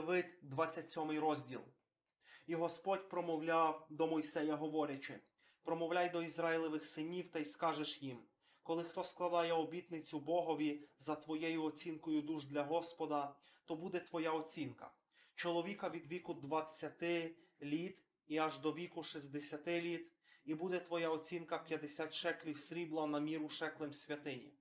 Левит, 27 розділ. І Господь промовляв до Мойсея, говорячи: промовляй до Ізраїлевих синів та й скажеш їм: коли хто складає обітницю Богові за твоєю оцінкою душ для Господа, то буде твоя оцінка. Чоловіка від віку 20 літ і аж до віку 60 літ, і буде твоя оцінка 50 шеклів срібла на міру шеклем святині.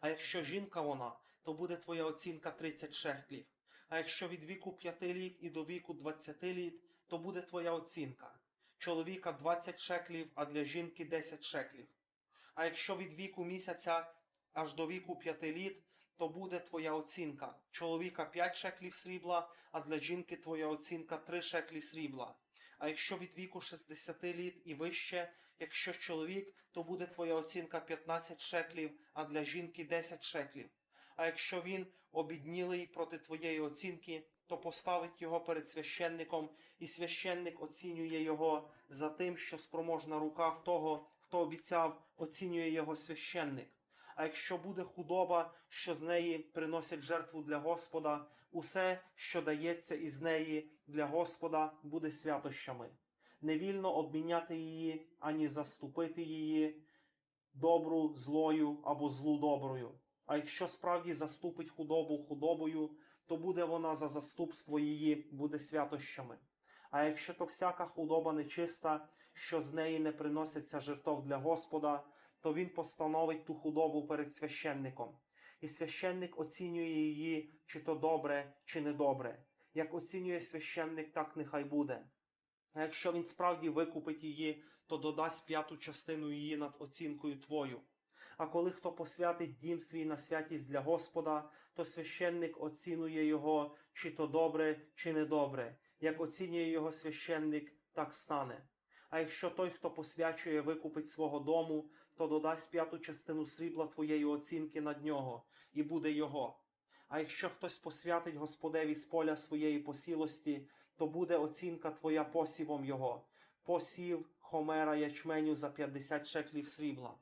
А якщо жінка вона, то буде твоя оцінка 30 шеклів. А якщо від віку 5 літ і до віку 20 літ, то буде твоя оцінка. Чоловіка 20 шеклів, а для жінки 10 шеклів. А якщо від віку місяця аж до віку 5 літ, то буде твоя оцінка. Чоловіка 5 шеклів срібла, а для жінки твоя оцінка 3 шеклі срібла. А якщо від віку 60 літ і вище, якщо чоловік, то буде твоя оцінка 15 шеклів, а для жінки 10 шеклів. А якщо він обіднілий проти твоєї оцінки, то поставить його перед священником, і священник оцінює його за тим, що спроможна рука того, хто обіцяв, оцінює його священник. А якщо буде худоба, що з неї приносять жертву для Господа, усе, що дається із неї для Господа, буде святощами. Не вільно обміняти її, ані заступити її добру злою або злу доброю. А якщо справді заступить худобу худобою, то буде вона за заступство її, буде святощами. А якщо то всяка худоба нечиста, що з неї не приноситься жертов для Господа, то він постановить ту худобу перед священником. І священник оцінює її, чи то добре, чи недобре. Як оцінює священник, так нехай буде. А якщо він справді викупить її, то додасть п'яту частину її над оцінкою твою. А коли хто посвятить дім свій на святість для Господа, то священник оцінує його, чи то добре, чи недобре. Як оцінює його священник, так стане. А якщо той, хто посвячує, викупить свого дому, то додасть п'яту частину срібла твоєї оцінки над нього, і буде його. А якщо хтось посвятить Господеві з поля своєї посілості, то буде оцінка твоя посівом його, посів хомера ячменю за 50 шеклів срібла.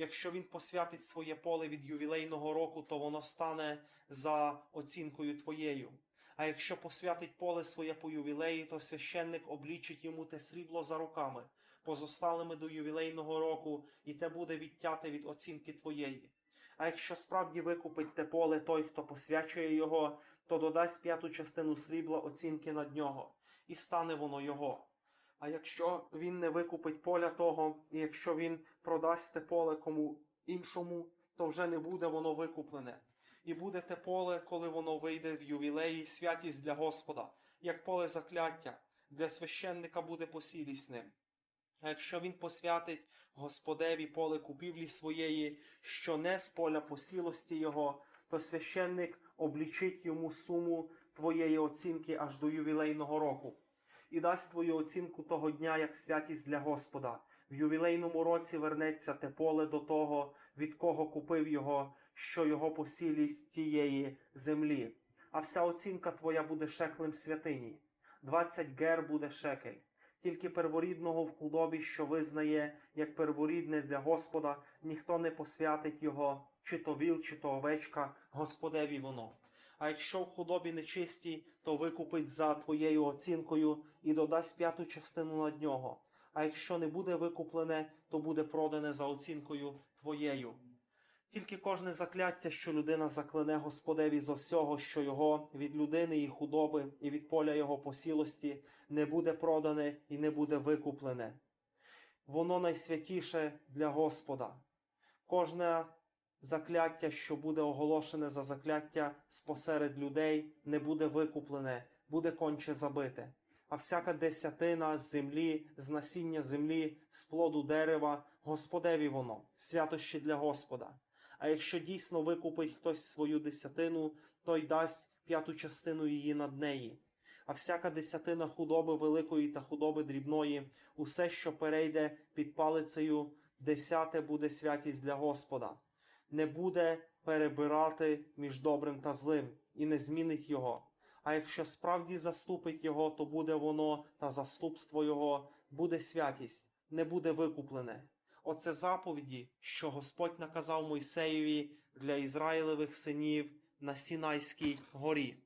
Якщо він посвятить своє поле від ювілейного року, то воно стане за оцінкою твоєю. А якщо посвятить поле своє по ювілеї, то священник облічить йому те срібло за роками, позосталими до ювілейного року, і те буде відтяте від оцінки твоєї. А якщо справді викупить те поле той, хто посвячує його, то додасть п'яту частину срібла оцінки над нього, і стане воно його. А якщо він не викупить поля того, і якщо він продасть те поле кому іншому, то вже не буде воно викуплене. І буде те поле, коли воно вийде в ювілеї, святість для Господа, як поле закляття, для священника буде посілість ним. А якщо він посвятить Господеві поле купівлі своєї, що не з поля посілості його, то священник облічить йому суму твоєї оцінки аж до ювілейного року і дасть твою оцінку того дня як святість для Господа. В ювілейному році вернеться те поле до того, від кого купив його, що його посілість тієї землі. А вся оцінка твоя буде шеклем святині. Двадцять гер буде шекель. Тільки перворідного в худобі, що визнає, як перворідне для Господа, ніхто не посвятить його, чи то віл, чи то овечка, Господеві воно. А якщо в худобі нечистій, то викупить за твоєю оцінкою і додасть п'яту частину над нього. А якщо не буде викуплене, то буде продане за оцінкою твоєю. Тільки кожне закляття, що людина заклене Господеві за всього, що його від людини і худоби, і від поля його посілості, не буде продане і не буде викуплене. Воно найсвятіше для Господа. Кожне закляття, що буде оголошене за закляття спосеред людей, не буде викуплене, буде конче забите. А всяка десятина з землі, з насіння землі, з плоду дерева, Господеві воно, святощі для Господа. А якщо дійсно викупить хтось свою десятину, той дасть п'яту частину її над неї. А всяка десятина худоби великої та худоби дрібної, усе, що перейде під палицею, десяте буде святість для Господа не буде перебирати між добрим та злим і не змінить його. А якщо справді заступить його, то буде воно та заступство його, буде святість, не буде викуплене. Оце заповіді, що Господь наказав Мойсеєві для Ізраїлевих синів на Сінайській горі.